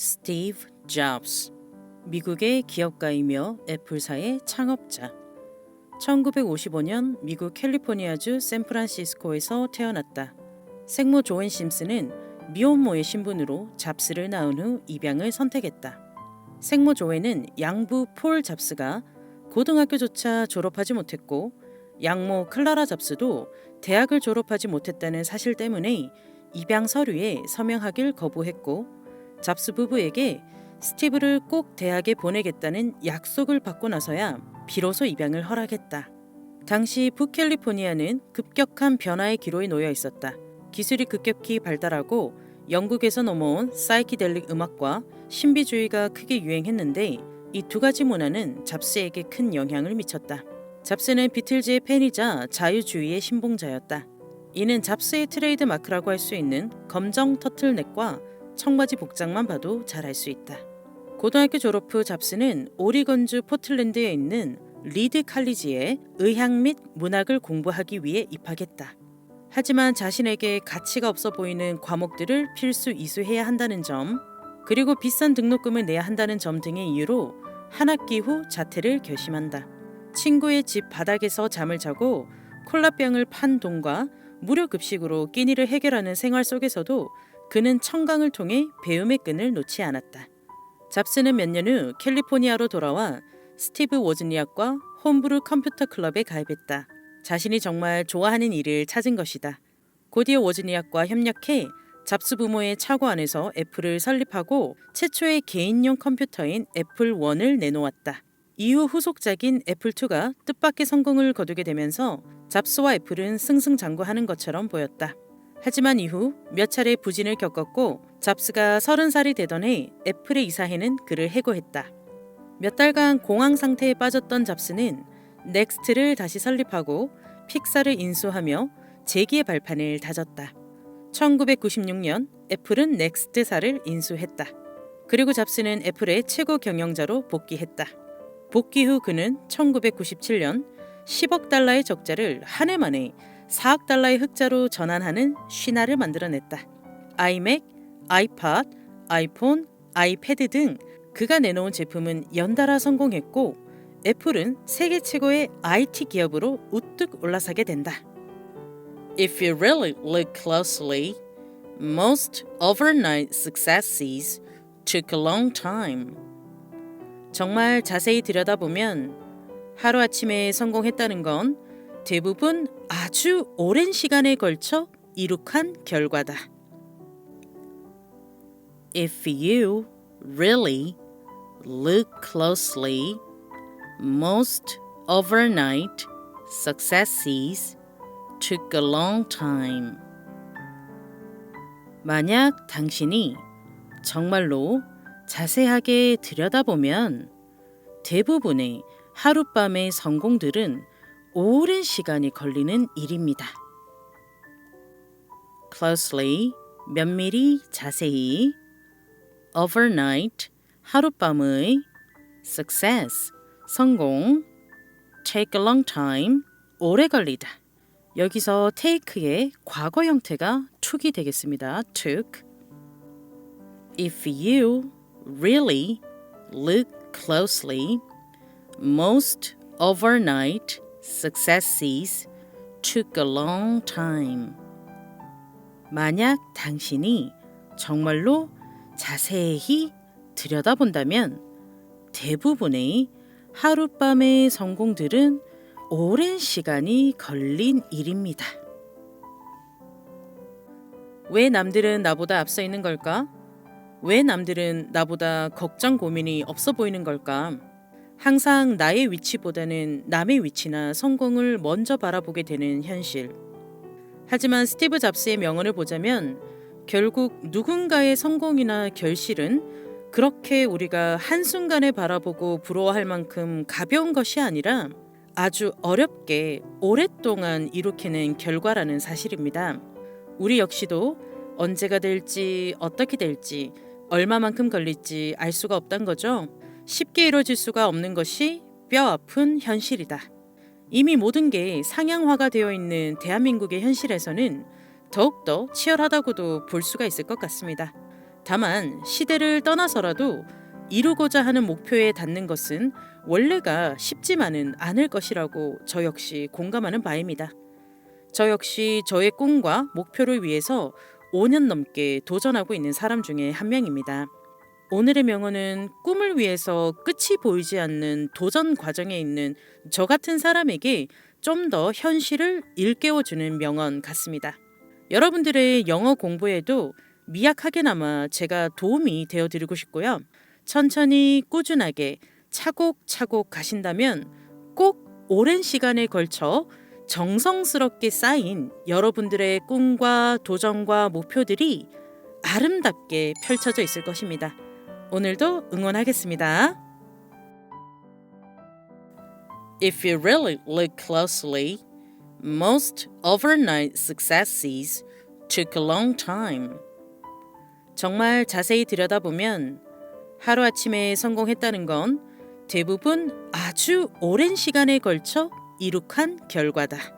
스티브 잡스 미국의 기업가이며 애플사의 창업자 1955년 미국 캘리포니아주 샌프란시스코에서 태어났다. 생모 조앤 심스는 미혼모의 신분으로 잡스를 낳은 후 입양을 선택했다. 생모 조앤은 양부 폴 잡스가 고등학교조차 졸업하지 못했고 양모 클라라 잡스도 대학을 졸업하지 못했다는 사실 때문에 입양 서류에 서명하길 거부했고 잡스 부부에게 스티브를 꼭 대학에 보내겠다는 약속을 받고 나서야 비로소 입양을 허락했다. 당시 북캘리포니아는 급격한 변화의 기로에 놓여 있었다. 기술이 급격히 발달하고 영국에서 넘어온 사이키델릭 음악과 신비주의가 크게 유행했는데 이 두 가지 문화는 잡스에게 큰 영향을 미쳤다. 잡스는 비틀즈의 팬이자 자유주의의 신봉자였다. 이는 잡스의 트레이드 마크라고 할 수 있는 검정 터틀넥과 청바지 복장만 봐도 잘 알 수 있다. 고등학교 졸업 후 잡스는 오리건주 포틀랜드에 있는 리드 칼리지에 의학 및 문학을 공부하기 위해 입학했다. 하지만 자신에게 가치가 없어 보이는 과목들을 필수 이수해야 한다는 점, 그리고 비싼 등록금을 내야 한다는 점 등의 이유로 한 학기 후 자퇴를 결심한다. 친구의 집 바닥에서 잠을 자고 콜라병을 판 돈과 무료 급식으로 끼니를 해결하는 생활 속에서도 그는 청강을 통해 배움의 끈을 놓지 않았다. 잡스는 몇 년 후 캘리포니아로 돌아와 스티브 워즈니악과 홈브루 컴퓨터 클럽에 가입했다. 자신이 정말 좋아하는 일을 찾은 것이다. 곧이어 워즈니악과 협력해 잡스 부모의 차고 안에서 애플을 설립하고 최초의 개인용 컴퓨터인 애플 1을 내놓았다. 이후 후속작인 애플 2가 뜻밖의 성공을 거두게 되면서 잡스와 애플은 승승장구하는 것처럼 보였다. 하지만 이후 몇 차례 부진을 겪었고 잡스가 30살이 되던 해 애플의 이사회는 그를 해고했다. 몇 달간 공황 상태에 빠졌던 잡스는 넥스트를 다시 설립하고 픽사를 인수하며 재기의 발판을 다졌다. 1996년 애플은 넥스트사를 인수했다. 그리고 잡스는 애플의 최고 경영자로 복귀했다. 복귀 후 그는 1997년 10억 달러의 적자를 한 해 만에 4억 달러의 흑자로 전환하는 쉬나를 만들어냈다. 아이맥, 아이팟, 아이폰, 아이패드 등 그가 내놓은 제품은 연달아 성공했고 애플은 세계 최고의 IT 기업으로 우뚝 올라서게 된다. If you really look closely, most overnight successes took a long time. 정말 자세히 들여다보면 하루아침에 성공했다는 건 대부분 아주 오랜 시간에 걸쳐 이룩한 결과다. If you really look closely, most overnight successes took a long time. 만약 당신이 정말로 자세하게 들여다보면 대부분의 하룻밤의 성공들은 오랜 시간이 걸리는 일입니다. closely 면밀히 자세히 overnight 하룻밤의 success 성공 take a long time 오래 걸리다 여기서 take의 과거 형태가 took이 되겠습니다. took If you really look closely most overnight successes took a long time. 만약 당신이 정말로 자세히 들여다본다면 대부분의 하룻밤의 성공들은 오랜 시간이 걸린 일입니다. 왜 남들은 나보다 앞서 있는 걸까? 왜 남들은 나보다 걱정 고민이 없어 보이는 걸까? 항상 나의 위치보다는 남의 위치나 성공을 먼저 바라보게 되는 현실. 하지만 스티브 잡스의 명언을 보자면 결국 누군가의 성공이나 결실은 그렇게 우리가 한순간에 바라보고 부러워할 만큼 가벼운 것이 아니라 아주 어렵게 오랫동안 이룩해낸 결과라는 사실입니다. 우리 역시도 언제가 될지 어떻게 될지 얼마만큼 걸릴지 알 수가 없단 거죠. 쉽게 이루어질 수가 없는 것이 뼈 아픈 현실이다. 이미 모든 게 상향화가 되어 있는 대한민국의 현실에서는 더욱더 치열하다고도 볼 수가 있을 것 같습니다. 다만 시대를 떠나서라도 이루고자 하는 목표에 닿는 것은 원래가 쉽지만은 않을 것이라고 저 역시 공감하는 바입니다. 저 역시 저의 꿈과 목표를 위해서 5년 넘게 도전하고 있는 사람 중에 한 명입니다. 오늘의 명언은 꿈을 위해서 끝이 보이지 않는 도전 과정에 있는 저 같은 사람에게 좀 더 현실을 일깨워주는 명언 같습니다. 여러분들의 영어 공부에도 미약하게나마 제가 도움이 되어 드리고 싶고요. 천천히 꾸준하게 차곡차곡 가신다면 꼭 오랜 시간에 걸쳐 정성스럽게 쌓인 여러분들의 꿈과 도전과 목표들이 아름답게 펼쳐져 있을 것입니다. 오늘도 응원하겠습니다. If you really look closely, most overnight successes took a long time. 정말 자세히 들여다보면 하루아침에 성공했다는 건 대부분 아주 오랜 시간에 걸쳐 이룩한 결과다.